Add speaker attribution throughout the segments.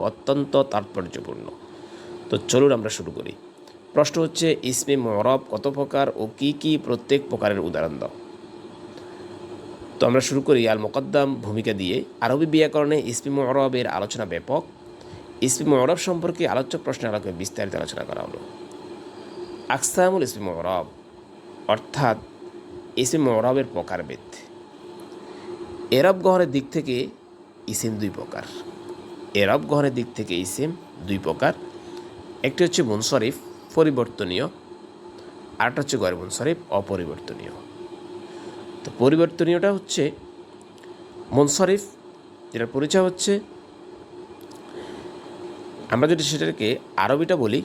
Speaker 1: অত্যন্ত তাৎপর্যপূর্ণ। তো চলুন আমরা শুরু করি। প্রশ্ন হচ্ছে, ইসমে মরব কত প্রকার ও কি কি প্রত্যেক প্রকারের উদাহরণ দাও? তো আমরা শুরু করি আল মোকদ্দম ভূমিকা দিয়ে। আরবি ব্যাকরণে ইসমি মরবের আলোচনা ব্যাপক। ইসমি মরব সম্পর্কে আলোচ্য প্রশ্নের আলোকে বিস্তারিত আলোচনা করা হলো। আকসামুল ইসমি মরব অর্থাৎ ইসমি মরবের প্রকারভেদ। এরব গ্রহণের দিক থেকে ইসিম দুই প্রকার। এরব গ্রহণের দিক থেকে ইসিম দুই প্রকার। একটি হচ্ছে মুনসরিফ, পরিবর্তনীয়। আরেকটা হচ্ছে গয়ের মুনসরিফ, অপরিবর্তনীয়। তো পরিবর্তনীয়টা হচ্ছে, মুনসরিফ, যেটার পরিচয় হচ্ছে, আমরা যদি সেটাকে আরবিটা বলি,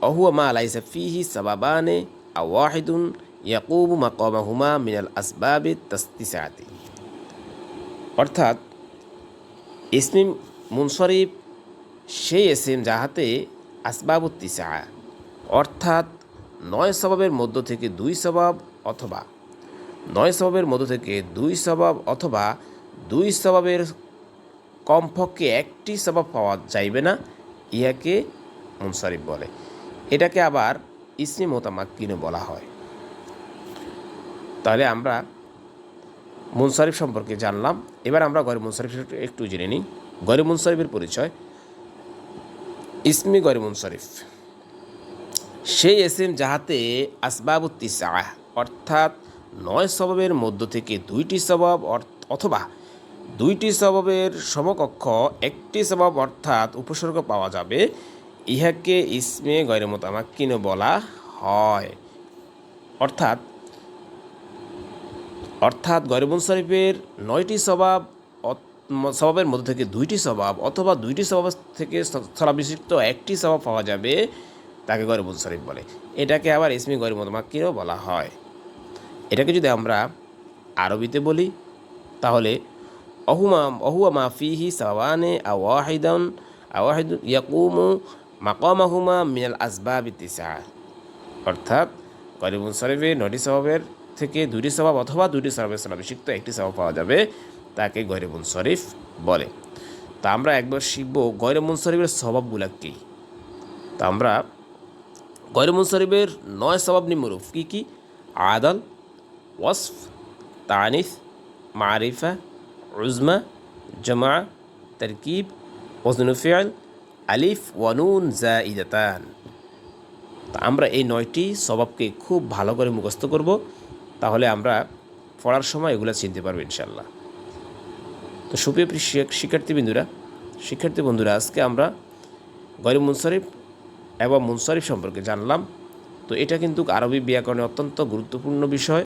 Speaker 1: অহুয়া মা আলাইসা ফিহি সাবাবানে আওয়াহিদুন ইয়াকুবু মাকামাহুমা মিনাল আসবাবি তাস্তিসাতি। অর্থাৎ, ইসমিম মুনসরিফ সেই এসিম যাহাতে আসবাবুত্তিসা, অর্থাৎ নয় স্বভাবের মধ্য থেকে দুই স্বভাব অথবা, নয় স্বভাবের মধ্য থেকে দুই স্বভাব অথবা, দুই স্বভাবের কমপক্ষে একটি স্বভাব পাওয়া যাইবে না, ইহাকে মুনসারিফ বলে। এটাকে আবার ইসমি মোতামাক্কিনও বলা হয়। তাহলে আমরা মুনসারিফ সম্পর্কে জানলাম। এবার আমরা গরিব মুনসারিফ একটু জেনে নিই। গরিব মুনসারিফের পরিচয় ইসমি গরিব মুনসারিফ। সেই এসএম যাহাতে আসবাবুত্তিসা অর্থাৎ নয় স্বভাবের মধ্য থেকে দুইটি স্বভাব অথবা দুইটি স্বভাবের সমকক্ষ একটি স্বভাব, অর্থাৎ উপসর্গ পাওয়া যাবে, ইহাকে ইসমে গৈর মোতামাক্কিনও বলা হয়। অর্থাৎ অর্থাৎ গরিবন শরীফের নয়টি স্বভাব স্বভাবের মধ্যে থেকে দুইটি স্বভাব অথবা দুইটি স্বভাব থেকে স্থলাবিষিক্ত একটি স্বভাব পাওয়া যাবে তাকে গরিবন শরীফ বলে। এটাকে আবার ইসমি গরিব মোতামাক্কিনও বলা হয়। এটাকে যদি আমরা আরবিতে বলি, তাহলে অহুমা, অহুয়া মাফিহি সাওয়ানে আওয়াহিদন আওয়াহিদ ইয়াকুমু মাকামাহুমা মিনাল আসবাব ইতিসা অর্থাৎ গরিবুল শরীফে নটি স্বভাবের থেকে দুটি স্বভাব অথবা দুটি স্বভাবের সলাভিষিক্ত একটি স্বভাব পাওয়া যাবে, তাকে গরিবুল শরীফ বলে। তা আমরা একবার শিখব গরিবুল শরীফের স্বভাবগুলো কী। তা আমরা গরিবুল শরীফের নয় স্বভাব নিম্নরূপ কী কী? আদল, ওয়াসফ তানিফ মারিফা, উজমা, জমা, তরকিব ওজনুফিয়াল আলিফ ওয়ানুন জাইদাতান। তা আমরা এই নয়টি স্বভাবকে খুব ভালো করে মুখস্থ করব। তাহলে আমরা পড়ার সময় এগুলো চিনতে পারব ইনশাল্লাহ তো সুপ্রিয় শিক্ষার্থী বিন্দুরা শিক্ষার্থী বন্ধুরা, আজকে আমরা গরিব মুনসারিফ এবং মুনসারিফ সম্পর্কে জানলাম। তো এটা কিন্তু আরবি ব্যাকরণে অত্যন্ত গুরুত্বপূর্ণ বিষয়।